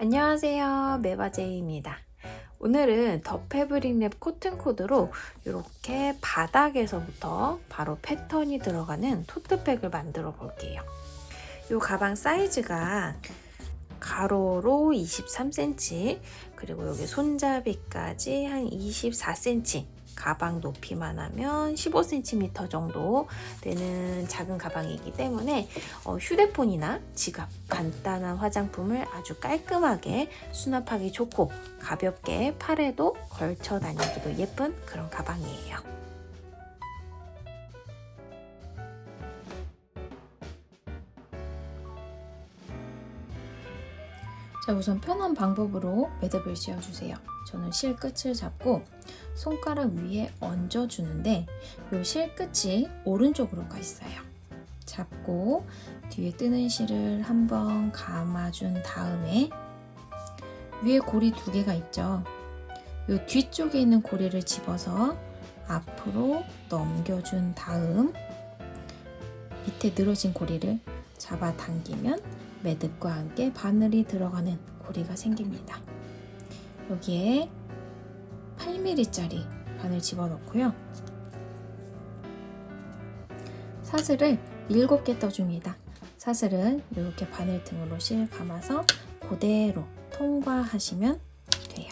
안녕하세요. 메바제이입니다. 오늘은 더 패브릭 랩 코튼 코드로 이렇게 바닥에서부터 바로 패턴이 들어가는 토트백을 만들어 볼게요. 이 가방 사이즈가 가로로 23cm 그리고 여기 손잡이까지 한 24cm 가방 높이만 하면 15cm 정도 되는 작은 가방이기 때문에 어, 휴대폰이나 지갑, 간단한 화장품을 아주 깔끔하게 수납하기 좋고 가볍게 팔에도 걸쳐 다니기도 예쁜 그런 가방이에요. 자, 우선 편한 방법으로 매듭을 씌워주세요. 저는 실 끝을 잡고 손가락 위에 얹어주는데 이 실 끝이 오른쪽으로 가 있어요. 잡고 뒤에 뜨는 실을 한번 감아준 다음에 위에 고리 두 개가 있죠. 이 뒤쪽에 있는 고리를 집어서 앞으로 넘겨준 다음 밑에 늘어진 고리를 잡아 당기면 매듭과 함께 바늘이 들어가는 고리가 생깁니다. 여기에 8mm짜리 바늘 집어넣고요. 사슬을 7개 떠줍니다. 사슬은 이렇게 바늘 등으로 실 감아서 그대로 통과하시면 돼요.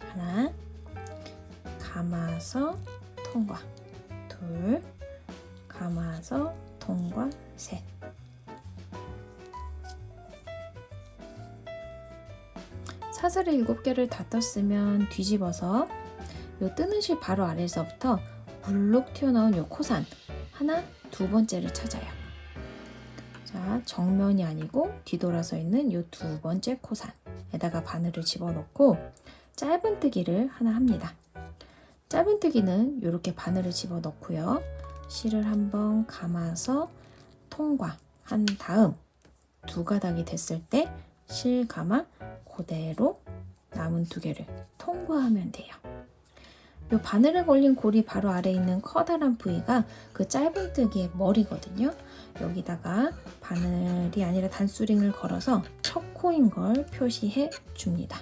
하나, 감아서 통과. 둘, 감아서 통과. 셋. 사슬을 7개를 다 떴으면 뒤집어서 요 뜨는 실 바로 아래에서부터 물룩 튀어나온 요 코산 하나, 두 번째를 찾아요. 자, 정면이 아니고 뒤돌아서 있는 요 두 번째 코산에다가 바늘을 집어넣고 짧은뜨기를 하나 합니다. 짧은뜨기는 이렇게 바늘을 집어넣고요. 실을 한번 감아서 통과한 다음 두 가닥이 됐을 때 실 감아 그대로 남은 두 개를 통과하면 돼요. 이 바늘에 걸린 고리 바로 아래에 있는 커다란 부위가 그 짧은뜨기의 머리거든요. 여기다가 바늘이 아니라 단수링을 걸어서 첫 코인 걸 표시해 줍니다.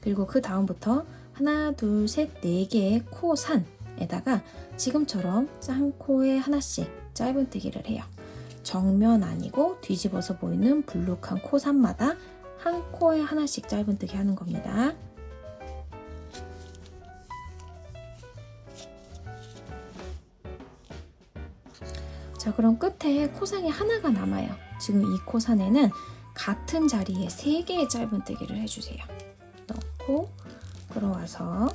그리고 그 다음부터 하나, 둘, 셋, 네 개의 코 산에다가 지금처럼 짠 코에 하나씩 짧은뜨기를 해요. 정면 아니고 뒤집어서 보이는 불룩한 코산마다 한 코에 하나씩 짧은뜨기 하는 겁니다. 자, 그럼 끝에 코산이 하나가 남아요. 지금 이 코산에는 같은 자리에 3개의 짧은뜨기를 해주세요. 넣고 끌어와서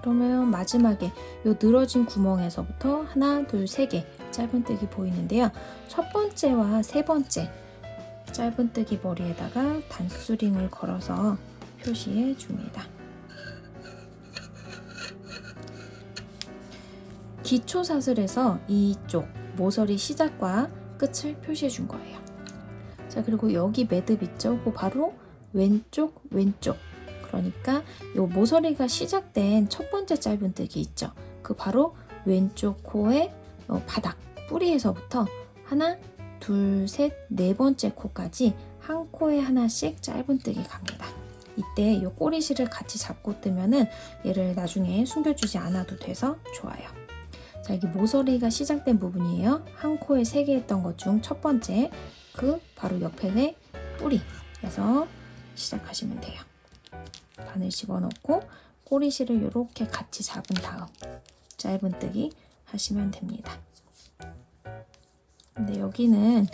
그러면 마지막에 요 늘어진 구멍에서부터 하나, 둘, 세 개 짧은뜨기 보이는데요. 첫 번째와 세 번째 짧은뜨기 머리에다가 단수링을 걸어서 표시해 줍니다. 기초 사슬에서 이쪽 모서리 시작과 끝을 표시해 준 거예요. 자, 그리고 여기 매듭 있죠? 그 바로 왼쪽, 왼쪽. 그러니까 요 모서리가 시작된 첫 번째 짧은뜨기 있죠? 그 바로 왼쪽 코의 어, 바닥, 뿌리에서부터 하나, 둘, 셋, 네 번째 코까지 한 코에 하나씩 짧은뜨기 갑니다. 이때 이 꼬리실을 같이 잡고 뜨면은 얘를 나중에 숨겨주지 않아도 돼서 좋아요. 자, 여기 모서리가 시작된 부분이에요. 한 코에 세 개 했던 것 중 첫 번째 그 바로 옆에 뿌리에서 시작하시면 돼요. 바늘 집어넣고 꼬리실을 이렇게 같이 잡은 다음 짧은뜨기 하시면 됩니다. 근데 여기는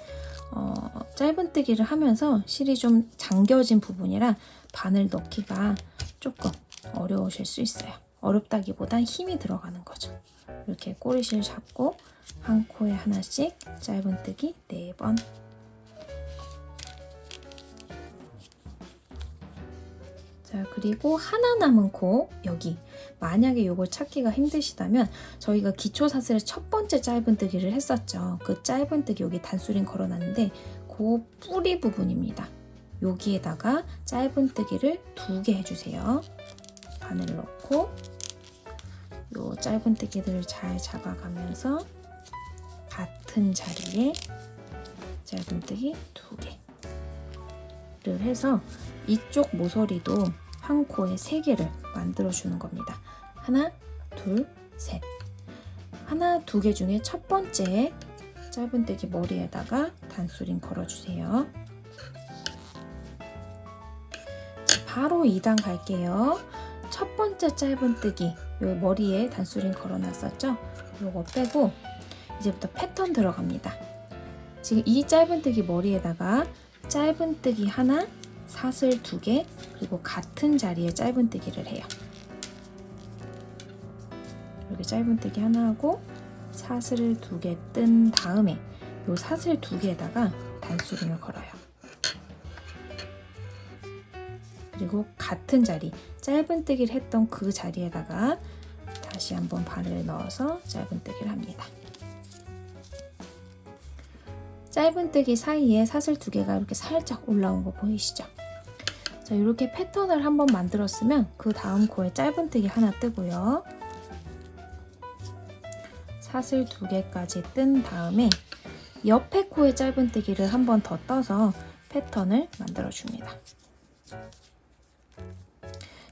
어, 짧은뜨기를 하면서 실이 좀 잠겨진 부분이라 바늘 넣기가 조금 어려우실 수 있어요. 어렵다기보단 힘이 들어가는 거죠. 이렇게 꼬리실 잡고 한 코에 하나씩 짧은뜨기 4번 자 그리고 하나 남은 코 여기. 만약에 이걸 찾기가 힘드시다면 저희가 기초 사슬의 첫 번째 짧은뜨기를 했었죠. 그 짧은뜨기 여기 단수링 걸어놨는데 그 뿌리 부분입니다. 여기에다가 짧은뜨기를 두 개 해주세요. 바늘 넣고 요 짧은뜨기들을 잘 잡아가면서 같은 자리에 짧은뜨기 두 개를 해서 이쪽 모서리도 한 코에 세 개를 만들어 주는 겁니다. 하나, 둘, 셋. 하나, 두 개 중에 첫 번째 짧은뜨기 머리에다가 단수링 걸어주세요. 자, 바로 2단 갈게요. 첫 번째 짧은뜨기 요 머리에 단수링 걸어놨었죠? 요거 빼고 이제부터 패턴 들어갑니다. 지금 이 짧은뜨기 머리에다가 짧은뜨기 하나, 사슬 두 개, 그리고 같은 자리에 짧은뜨기를 해요. 이렇게 짧은뜨기 하나 하고 사슬을 두개뜬 다음에 요 사슬 두 개에다가 단수링을 걸어요. 그리고 같은 자리, 짧은뜨기를 했던 그 자리에다가 다시 한번 바늘 넣어서 짧은뜨기를 합니다. 짧은뜨기 사이에 사슬 두 개가 이렇게 살짝 올라온 거 보이시죠? 자, 이렇게 패턴을 한번 만들었으면 그 다음 코에 짧은뜨기 하나 뜨고요. 사슬 두 개까지 뜬 다음에 옆에 코에 짧은뜨기를 한번 더 떠서 패턴을 만들어 줍니다.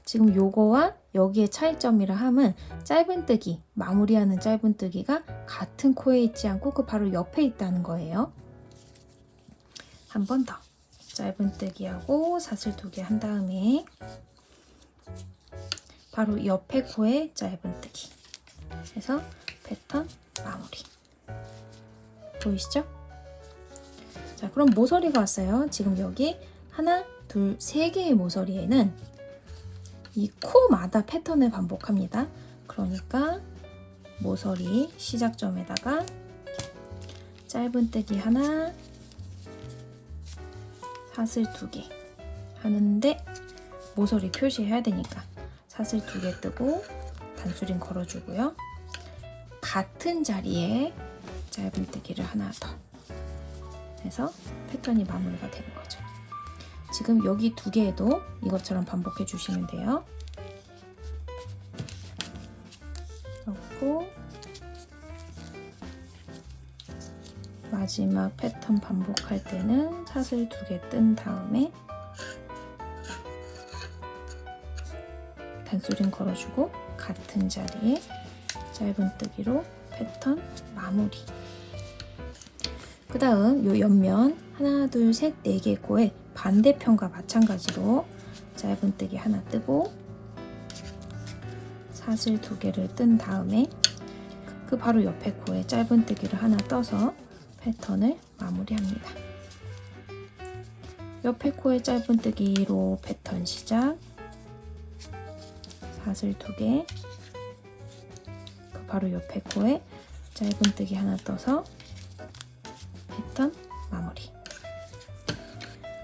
지금 요거와 여기의 차이점이라 함은 짧은뜨기, 마무리하는 짧은뜨기가 같은 코에 있지 않고 그 바로 옆에 있다는 거예요. 한 번 더. 짧은뜨기하고 사슬 두 개 한 다음에 바로 옆에 코에 짧은뜨기. 해서 패턴 마무리. 보이시죠? 자 그럼 모서리가 왔어요. 지금 여기 하나 둘 세 개의 모서리에는 이 코마다 패턴을 반복합니다. 그러니까 모서리 시작점에다가 짧은뜨기 하나 사슬 두 개 하는데 모서리 표시해야 되니까 사슬 두 개 뜨고 단수링 걸어주고요. 같은 자리에 짧은뜨기를 하나 더 해서 패턴이 마무리가 되는 거죠. 지금 여기 두 개에도 이것처럼 반복해 주시면 돼요. 넣고 마지막 패턴 반복할 때는 사슬 두 개 뜬 다음에 단수링 걸어주고 같은 자리에 짧은뜨기로 패턴 마무리. 그 다음 요 옆면 하나 둘셋네 개 코에 반대편과 마찬가지로 짧은뜨기 하나 뜨고 사슬 두 개를 뜬 다음에 그 바로 옆에 코에 짧은뜨기를 하나 떠서 패턴을 마무리합니다. 옆에 코에 짧은뜨기로 패턴 시작 사슬 두 개, 그 바로 옆에 코에 짧은뜨기 하나 떠서 패턴 마무리.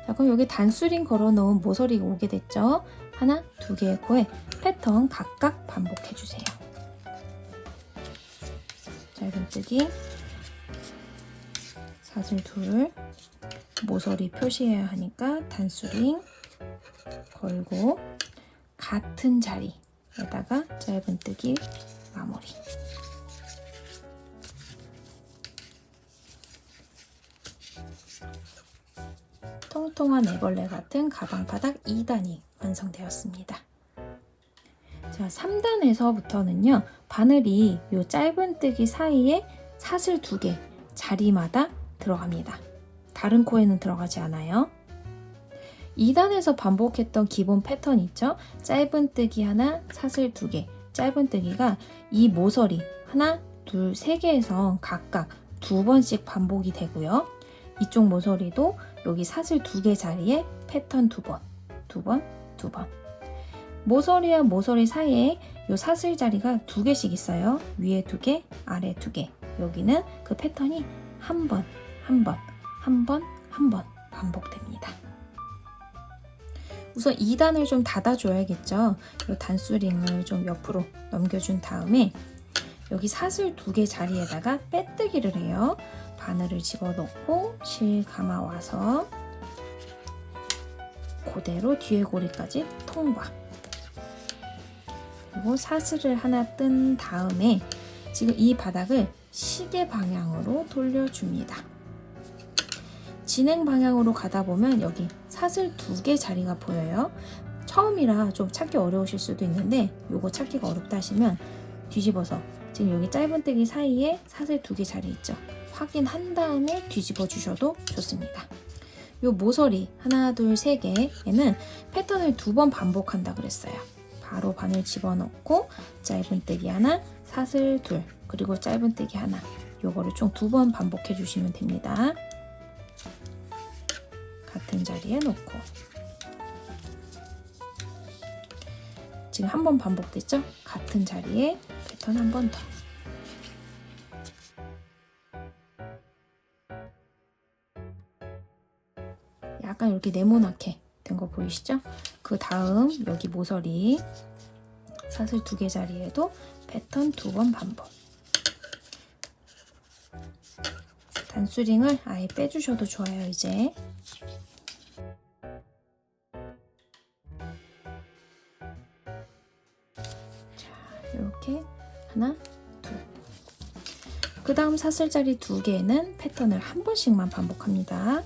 자, 그럼 여기 단수링 걸어놓은 모서리가 오게 됐죠? 하나, 두 개의 코에 패턴 각각 반복해 주세요. 짧은뜨기, 사슬 둘, 모서리 표시해야 하니까 단수링 걸고 같은 자리에다가 짧은뜨기 마무리. 통통한 애벌레 같은 가방 바닥 2단이 완성되었습니다. 자, 3단에서부터는요, 바늘이 이 짧은뜨기 사이에 사슬 두개 자리마다 들어갑니다. 다른 코에는 들어가지 않아요. 2단에서 반복했던 기본 패턴 있죠? 짧은뜨기 하나, 사슬 두 개. 짧은뜨기가 이 모서리 하나, 둘, 세 개에서 각각 두 번씩 반복이 되고요. 이쪽 모서리도 여기 사슬 두 개 자리에 패턴 두 번, 두 번, 두 번. 모서리와 모서리 사이에 이 사슬 자리가 두 개씩 있어요. 위에 두 개, 아래 두 개. 여기는 그 패턴이 한 번, 한 번, 한 번, 한 번 반복됩니다. 우선 2단을 좀 닫아줘야겠죠. 이 단수링을 좀 옆으로 넘겨준 다음에 여기 사슬 두 개 자리에다가 빼뜨기를 해요. 바늘을 집어넣고 실 감아 와서 그대로 뒤에 고리까지 통과. 그리고 사슬을 하나 뜬 다음에 지금 이 바닥을 시계 방향으로 돌려줍니다. 진행 방향으로 가다 보면 여기 사슬 두 개 자리가 보여요. 처음이라 좀 찾기 어려우실 수도 있는데 요거 찾기가 어렵다 하시면 뒤집어서 지금 여기 짧은뜨기 사이에 사슬 두 개 자리 있죠. 확인한 다음에 뒤집어 주셔도 좋습니다. 요 모서리 하나 둘 세 개에는 패턴을 두 번 반복한다 그랬어요. 바로 바늘 집어넣고 짧은뜨기 하나, 사슬 둘, 그리고 짧은뜨기 하나. 요거를 총 두 번 반복해 주시면 됩니다. 같은 자리에 놓고 지금 한 번 반복됐죠? 같은 자리에 패턴 한 번 더. 약간 이렇게 네모나게 된 거 보이시죠? 그 다음 여기 모서리 사슬 두 개 자리에도 패턴 두 번 반복. 단수링을 아예 빼주셔도 좋아요, 이제. 이렇게 하나, 둘. 그 다음 사슬자리 두 개는 패턴을 한 번씩만 반복합니다.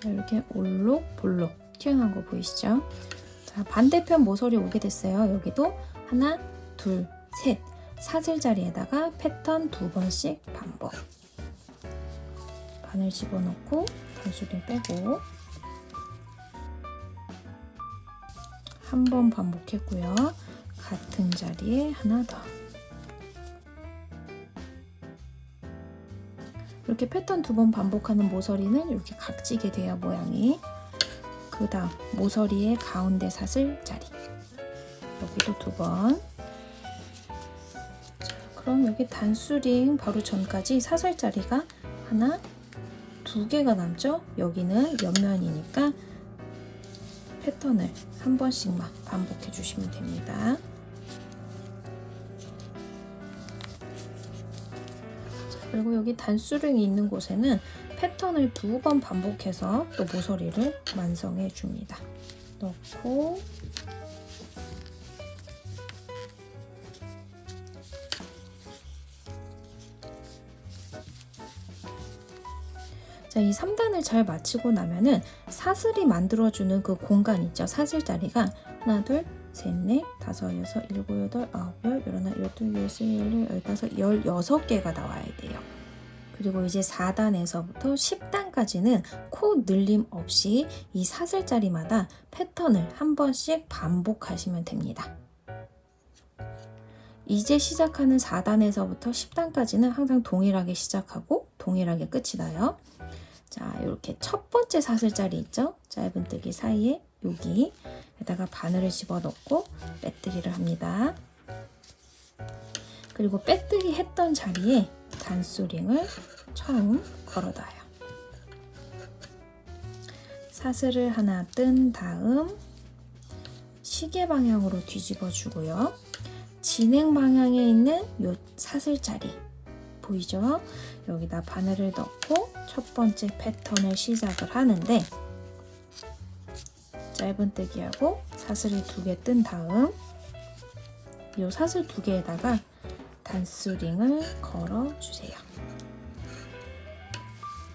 자, 이렇게 올록 볼록 튀어나온 거 보이시죠? 자, 반대편 모서리 오게 됐어요. 여기도 하나, 둘, 셋. 사슬 자리에다가 패턴 두 번씩 반복. 바늘 집어넣고 단수를 빼고 한 번 반복했고요. 같은 자리에 하나 더. 이렇게 패턴 두 번 반복하는 모서리는 이렇게 각지게 돼요 모양이 그 다음 모서리의 가운데 사슬 자리 여기도 두번 그럼 여기 단수링 바로 전까지 사슬 자리가 하나 두 개가 남죠 여기는 옆면이니까 패턴을 한 번씩만 반복해 주시면 됩니다 그리고 여기 단수령이 있는 곳에는 패턴을 두 번 반복해서 또 모서리를 완성해 줍니다. 넣고 자, 이 3단을 잘 마치고 나면은 사슬이 만들어주는 그 공간 있죠. 사슬 자리가 하나, 둘, 셋, 넷, 다섯, 여섯, 일곱, 여덟, 아홉, 열, 열하나, 열둘, 열세, 열네, 열다섯, 열여섯 개가 나와야 돼요. 그리고 이제 4단에서부터 10단까지는 코 늘림 없이 이 사슬자리마다 패턴을 한 번씩 반복하시면 됩니다. 이제 시작하는 4단에서부터 10단까지는 항상 동일하게 시작하고 동일하게 끝이 나요. 자, 이렇게 첫 번째 사슬자리 있죠? 짧은뜨기 사이에 여기에다가 바늘을 집어넣고 빼뜨기를 합니다. 그리고 빼뜨기 했던 자리에 단수링을 처음 걸어놔요. 사슬을 하나 뜬 다음 시계 방향으로 뒤집어 주고요. 진행 방향에 있는 요 사슬 자리 보이죠? 여기다 바늘을 넣고 첫 번째 패턴을 시작을 하는데 짧은뜨기하고 사슬이 두개 뜬 다음 이 사슬 두 개에다가 단수링을 걸어 주세요.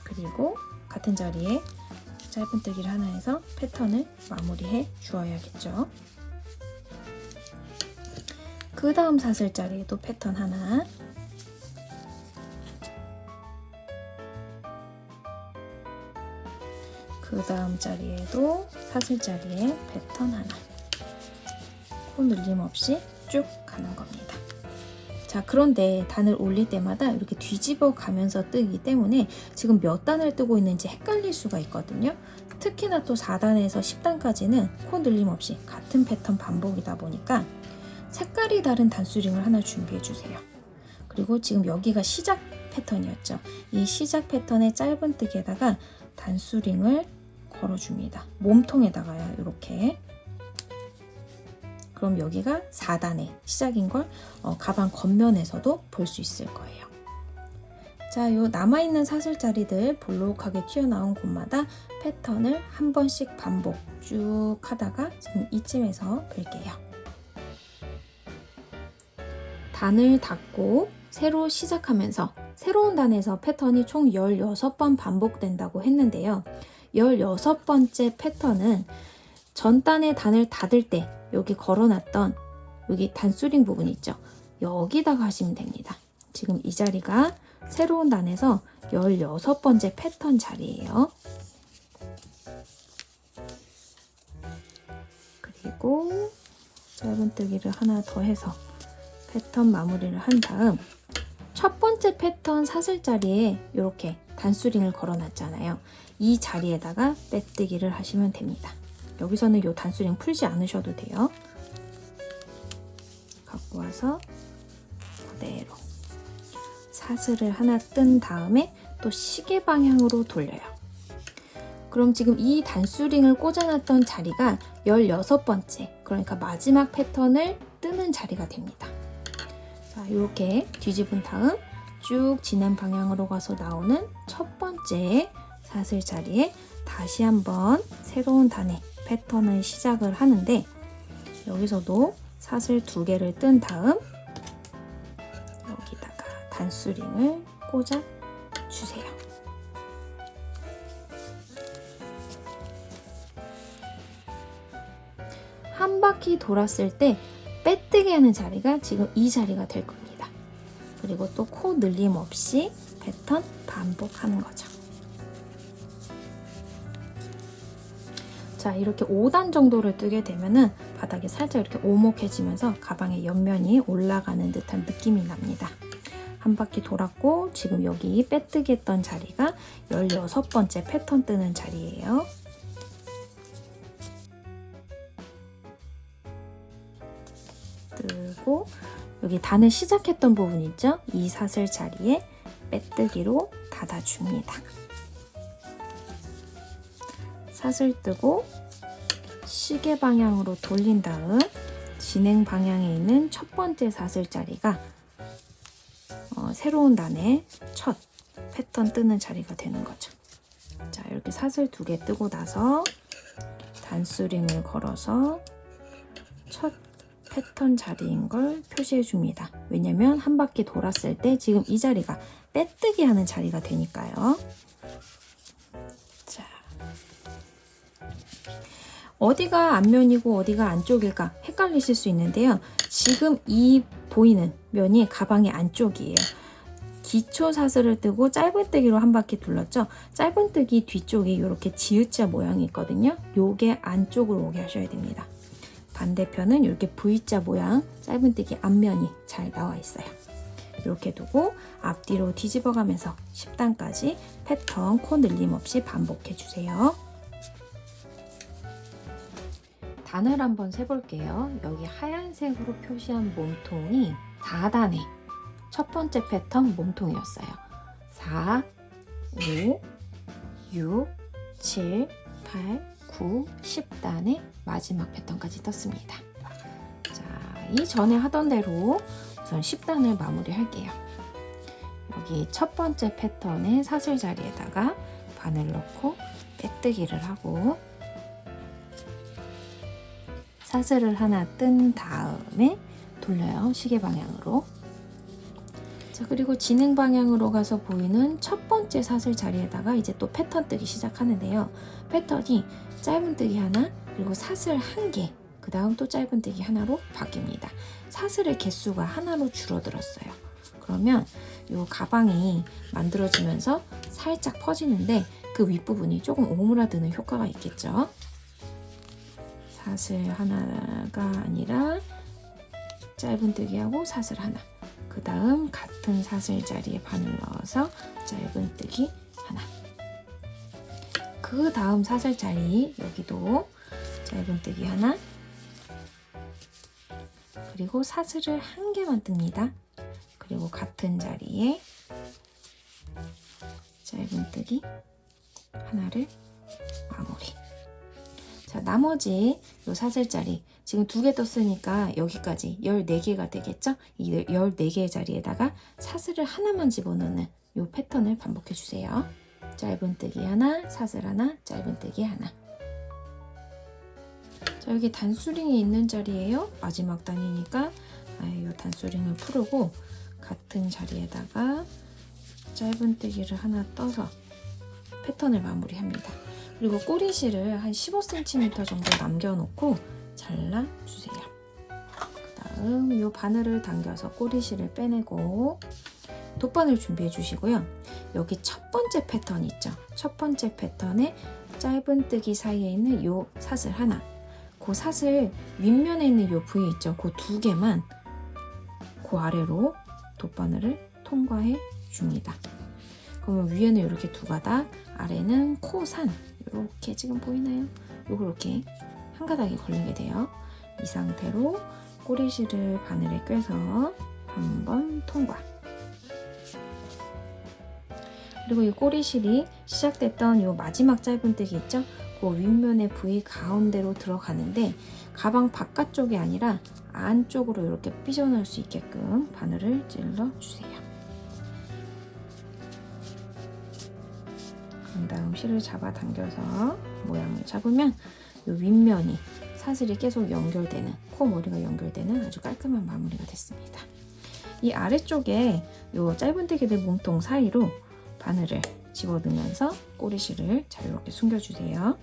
그리고 같은 자리에 짧은뜨기를 하나 해서 패턴을 마무리해 주어야겠죠. 그 다음 사슬 자리에도 패턴 하나 그 다음 자리에도 사슬 자리에 패턴 하나 코 늘림 없이 쭉 가는 겁니다. 자 그런데 단을 올릴 때마다 이렇게 뒤집어 가면서 뜨기 때문에 지금 몇 단을 뜨고 있는지 헷갈릴 수가 있거든요. 특히나 또 4단에서 10단까지는 코 늘림 없이 같은 패턴 반복이다 보니까 색깔이 다른 단수링을 하나 준비해 주세요. 그리고 지금 여기가 시작 패턴이었죠. 이 시작 패턴의 짧은 뜨기에다가 단수링을 걸어줍니다. 몸통에다가요, 이렇게. 그럼 여기가 4단의 시작인 걸 어, 가방 겉면에서도 볼 수 있을 거예요. 자, 요 남아있는 사슬자리들 볼록하게 튀어나온 곳마다 패턴을 한 번씩 반복 쭉 하다가 지금 이쯤에서 뺄게요. 단을 닫고 새로 시작하면서 새로운 단에서 패턴이 총 16번 반복된다고 했는데요. 16번째 패턴은 전 단의 단을 닫을 때 여기 걸어놨던 여기 단수링 부분 있죠. 여기다가 하시면 됩니다. 지금 이 자리가 새로운 단에서 16번째 패턴 자리예요. 그리고 짧은뜨기를 하나 더 해서 패턴 마무리를 한 다음 첫 번째 패턴 사슬 자리에 이렇게 단수링을 걸어 놨잖아요. 이 자리에다가 빼뜨기를 하시면 됩니다. 여기서는 이 단수링 풀지 않으셔도 돼요. 갖고 와서 그대로 사슬을 하나 뜬 다음에 또 시계 방향으로 돌려요. 그럼 지금 이 단수링을 꽂아놨던 자리가 16번째, 그러니까 마지막 패턴을 뜨는 자리가 됩니다. 자, 이렇게 뒤집은 다음 쭉 진행 방향으로 가서 나오는 첫 번째 사슬 자리에 다시 한번 새로운 단의 패턴을 시작을 하는데 여기서도 사슬 두 개를 뜬 다음 여기다가 단수링을 꽂아 주세요. 한 바퀴 돌았을 때 빼뜨기 하는 자리가 지금 이 자리가 될 겁니다. 그리고 또 코 늘림 없이 패턴 반복하는 거죠. 자, 이렇게 5단 정도를 뜨게 되면은 바닥이 살짝 이렇게 오목해지면서 가방의 옆면이 올라가는 듯한 느낌이 납니다. 한 바퀴 돌았고 지금 여기 빼뜨기 했던 자리가 16번째 패턴 뜨는 자리예요. 뜨고 여기 단을 시작했던 부분 있죠? 이 사슬 자리에 빼뜨기로 닫아줍니다. 사슬 뜨고 시계 방향으로 돌린 다음 진행 방향에 있는 첫 번째 사슬 자리가 어, 새로운 단의 첫 패턴 뜨는 자리가 되는 거죠. 자 이렇게 사슬 두 개 뜨고 나서 단수링을 걸어서 첫 패턴 자리인 걸 표시해 줍니다. 왜냐면 한 바퀴 돌았을 때 지금 이 자리가 빼뜨기 하는 자리가 되니까요. 자. 어디가 앞면이고 어디가 안쪽일까 헷갈리실 수 있는데요. 지금 이 보이는 면이 가방의 안쪽이에요. 기초 사슬을 뜨고 짧은뜨기로 한 바퀴 둘렀죠. 짧은뜨기 뒤쪽이 이렇게 지읒자 모양이 있거든요. 요게 안쪽으로 오게 하셔야 됩니다. 반대편은 이렇게 V자 모양 짧은뜨기 앞면이 잘 나와 있어요. 이렇게 두고 앞뒤로 뒤집어 가면서 10단까지 패턴 코 늘림 없이 반복해 주세요. 단을 한번 세볼게요. 여기 하얀색으로 표시한 몸통이 4단의 첫 번째 패턴 몸통이었어요. 4, 5, 6, 7, 8, 9, 10단의 마지막 패턴까지 떴습니다. 자, 이전에 하던 대로 우선 10단을 마무리 할게요. 여기 첫 번째 패턴의 사슬 자리에다가 바늘 넣고 빼뜨기를 하고 사슬을 하나 뜬 다음에 돌려요. 시계 방향으로. 자, 그리고 진행 방향으로 가서 보이는 첫 번째 사슬 자리에다가 이제 또 패턴 뜨기 시작하는데요. 패턴이 짧은뜨기 하나, 그리고 사슬 한 개, 그 다음 또 짧은뜨기 하나로 바뀝니다. 사슬의 개수가 하나로 줄어들었어요. 그러면 이 가방이 만들어지면서 살짝 퍼지는데 그 윗부분이 조금 오므라드는 효과가 있겠죠. 사슬 하나가 아니라 짧은뜨기하고 사슬 하나. 그 다음 같은 사슬 자리에 바늘 넣어서 짧은뜨기 하나. 그 다음 사슬 자리 여기도 짧은뜨기 하나. 그리고 사슬을 한 개만 뜹니다. 그리고 같은 자리에 짧은뜨기 하나를 마무리. 자, 나머지 요 사슬자리 지금 두 개 떴으니까 여기까지 14개가 되겠죠? 이 14개의 자리에다가 사슬을 하나만 집어넣는 요 패턴을 반복해 주세요. 짧은뜨기 하나, 사슬 하나, 짧은뜨기 하나. 자, 여기 단수링이 있는 자리예요. 마지막 단이니까 아, 요 단수링을 풀고 같은 자리에다가 짧은뜨기를 하나 떠서 패턴을 마무리합니다. 그리고 꼬리실을 한 15cm 정도 남겨놓고 잘라주세요. 그 다음 이 바늘을 당겨서 꼬리실을 빼내고 돗바늘 준비해 주시고요. 여기 첫 번째 패턴 있죠? 첫 번째 패턴에 짧은뜨기 사이에 있는 이 사슬 하나 그 사슬 윗면에 있는 이 부위 있죠? 그 두 개만 그 아래로 돗바늘을 통과해 줍니다. 그러면 위에는 이렇게 두 가닥, 아래는 코산 이렇게 지금 보이나요? 요거 이렇게 한 가닥이 걸리게 돼요. 이 상태로 꼬리실을 바늘에 꿰서 한번 통과. 그리고 이 꼬리실이 시작됐던 요 마지막 짧은뜨기 있죠? 그 윗면의 부위 가운데로 들어가는데 가방 바깥쪽이 아니라 안쪽으로 이렇게 삐져나올 수 있게끔 바늘을 찔러 주세요. 그 다음 실을 잡아 당겨서 모양을 잡으면 이 윗면이 사슬이 계속 연결되는 코 머리가 연결되는 아주 깔끔한 마무리가 됐습니다. 이 아래쪽에 이 짧은뜨기들 몸통 사이로 바늘을 집어넣으면서 꼬리실을 잘 이렇게 숨겨주세요.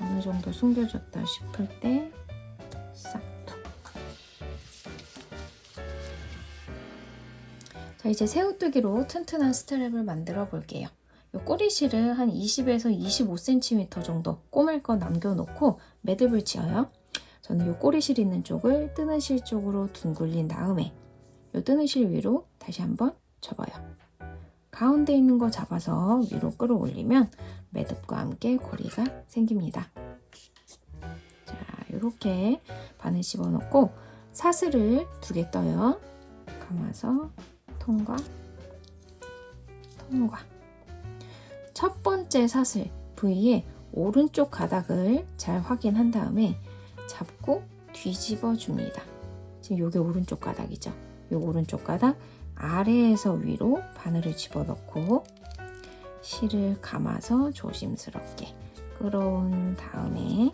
어느 정도 숨겨졌다 싶을 때 싹둑. 자 이제 새우뜨기로 튼튼한 스트랩을 만들어 볼게요. 이 꼬리실을 한 20에서 25cm 정도 꼬맬 거 남겨놓고 매듭을 지어요. 저는 이 꼬리실 있는 쪽을 뜨는 실 쪽으로 둥글린 다음에 이 뜨는 실 위로 다시 한번 접어요. 가운데 있는 거 잡아서 위로 끌어올리면 매듭과 함께 고리가 생깁니다. 자, 이렇게 바늘 집어넣고 사슬을 두 개 떠요. 감아서 통과, 통과. 첫 번째 사슬 부위에 오른쪽 가닥을 잘 확인한 다음에 잡고 뒤집어 줍니다. 지금 이게 오른쪽 가닥이죠. 이 오른쪽 가닥 아래에서 위로 바늘을 집어넣고 실을 감아서 조심스럽게 끌어온 다음에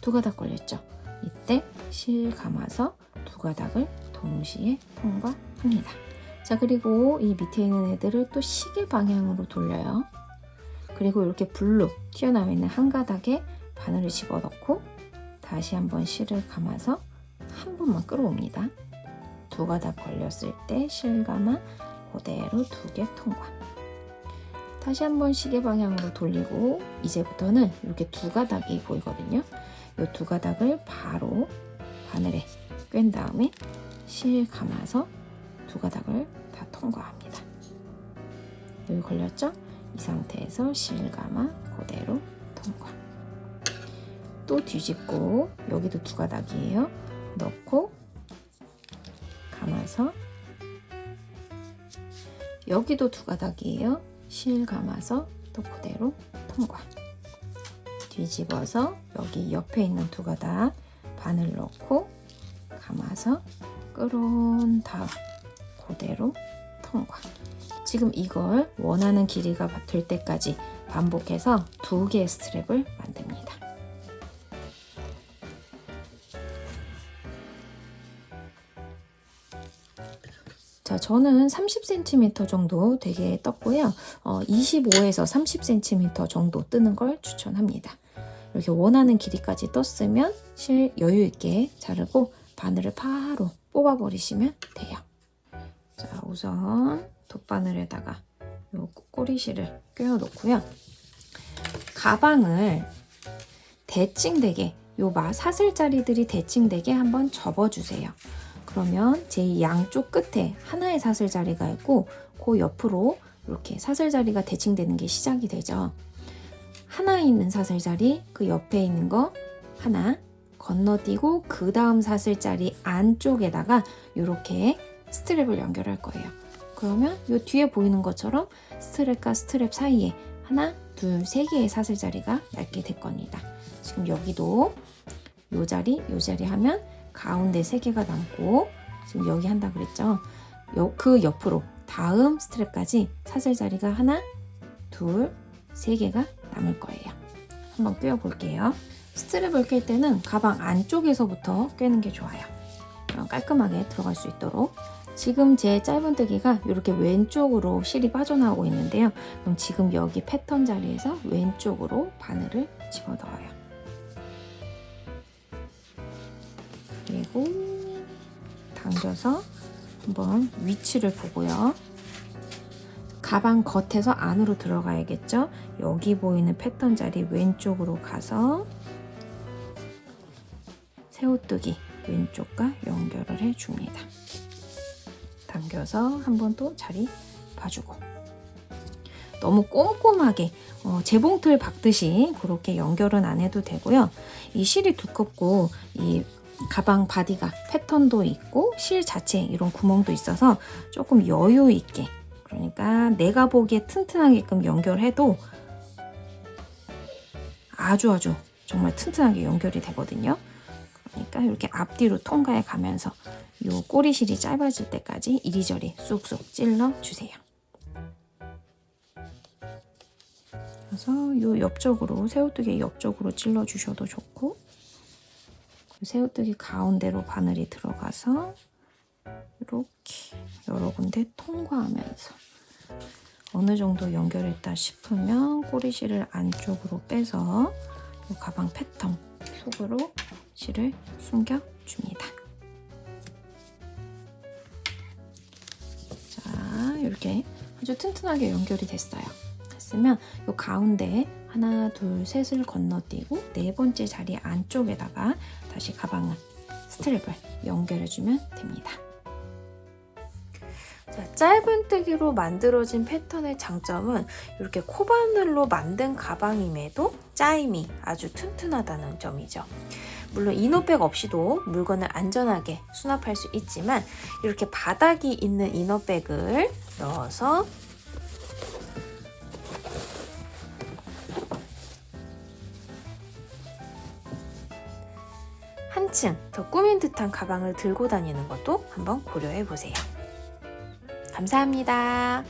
두 가닥 걸렸죠. 이때 실 감아서 두 가닥을 동시에 통과합니다. 자 그리고 이 밑에 있는 애들을 또 시계 방향으로 돌려요. 그리고 이렇게 블룩 튀어나와 있는 한 가닥에 바늘을 집어넣고 다시 한번 실을 감아서 한 번만 끌어옵니다. 두 가닥 걸렸을 때 실 감아 그대로 두 개 통과. 다시 한번 시계 방향으로 돌리고 이제부터는 이렇게 두 가닥이 보이거든요. 이 두 가닥을 바로 바늘에 꿰 다음에 실 감아서 두 가닥을 다 통과합니다. 여기 걸렸죠? 이 상태에서 실 감아 그대로. 또 뒤집고 여기도 두 가닥이에요. 넣고 감아서 여기도 두 가닥이에요. 실 감아서 또 그대로 통과. 뒤집어서 여기 옆에 있는 두 가닥 바늘 넣고 감아서 끌어온 다음 그대로 통과. 지금 이걸 원하는 길이가 될 때까지 반복해서 두 개의 스트랩을 만듭니다. 저는 30cm 정도 되게 떴고요. 어, 25에서 30cm 정도 뜨는 걸 추천합니다. 이렇게 원하는 길이까지 떴으면 실 여유 있게 자르고 바늘을 바로 뽑아버리시면 돼요. 자, 우선 돗바늘에다가 요 꼬리실을 꿰어 놓고요. 가방을 대칭되게 요 사슬자리들이 대칭되게 한번 접어주세요. 그러면 제 양쪽 끝에 하나의 사슬자리가 있고 그 옆으로 이렇게 사슬자리가 대칭되는 게 시작이 되죠. 하나에 있는 사슬자리, 그 옆에 있는 거 하나 건너뛰고 그 다음 사슬자리 안쪽에다가 이렇게 스트랩을 연결할 거예요. 그러면 이 뒤에 보이는 것처럼 스트랩과 스트랩 사이에 하나, 둘, 세 개의 사슬자리가 얇게 될 겁니다. 지금 여기도 요 자리, 요 자리 하면 가운데 세 개가 남고 지금 여기 한다 그랬죠? 요, 그 옆으로 다음 스트랩까지 사슬 자리가 하나, 둘, 세 개가 남을 거예요. 한번 꿰어 볼게요. 스트랩을 꿰 때는 가방 안쪽에서부터 꿰는 게 좋아요. 어, 깔끔하게 들어갈 수 있도록. 지금 제 짧은뜨기가 이렇게 왼쪽으로 실이 빠져나오고 있는데요. 그럼 지금 여기 패턴 자리에서 왼쪽으로 바늘을 집어 넣어요. 그리고 당겨서 한번 위치를 보고요. 가방 겉에서 안으로 들어가야겠죠? 여기 보이는 패턴 자리 왼쪽으로 가서 새우뜨기 왼쪽과 연결을 해줍니다. 당겨서 한번 또 자리 봐주고 너무 꼼꼼하게 어, 재봉틀 박듯이 그렇게 연결은 안 해도 되고요. 이 실이 두껍고 이 가방 바디가 패턴도 있고 실 자체 이런 구멍도 있어서 조금 여유 있게 그러니까 내가 보기에 튼튼하게끔 연결해도 아주 아주 정말 튼튼하게 연결이 되거든요. 그러니까 이렇게 앞뒤로 통과해 가면서 요 꼬리실이 짧아질 때까지 이리저리 쑥쑥 찔러 주세요. 그래서 요 옆쪽으로 새우뜨기 옆쪽으로 찔러 주셔도 좋고 그 새우뜨기 가운데로 바늘이 들어가서 이렇게 여러 군데 통과하면서 어느 정도 연결했다 싶으면 꼬리실을 안쪽으로 빼서 이 가방 패턴 속으로 실을 숨겨줍니다. 자, 이렇게 아주 튼튼하게 연결이 됐어요. 됐으면 이 가운데 하나, 둘, 셋을 건너뛰고 네 번째 자리 안쪽에다가 다시 가방을 스트랩을 연결해주면 됩니다. 자, 짧은뜨기로 만들어진 패턴의 장점은 이렇게 코바늘로 만든 가방임에도 짜임이 아주 튼튼하다는 점이죠. 물론 이너백 없이도 물건을 안전하게 수납할 수 있지만 이렇게 바닥이 있는 이너백을 넣어서 한층 더 꾸민 듯한 가방을 들고 다니는 것도 한번 고려해 보세요. 감사합니다.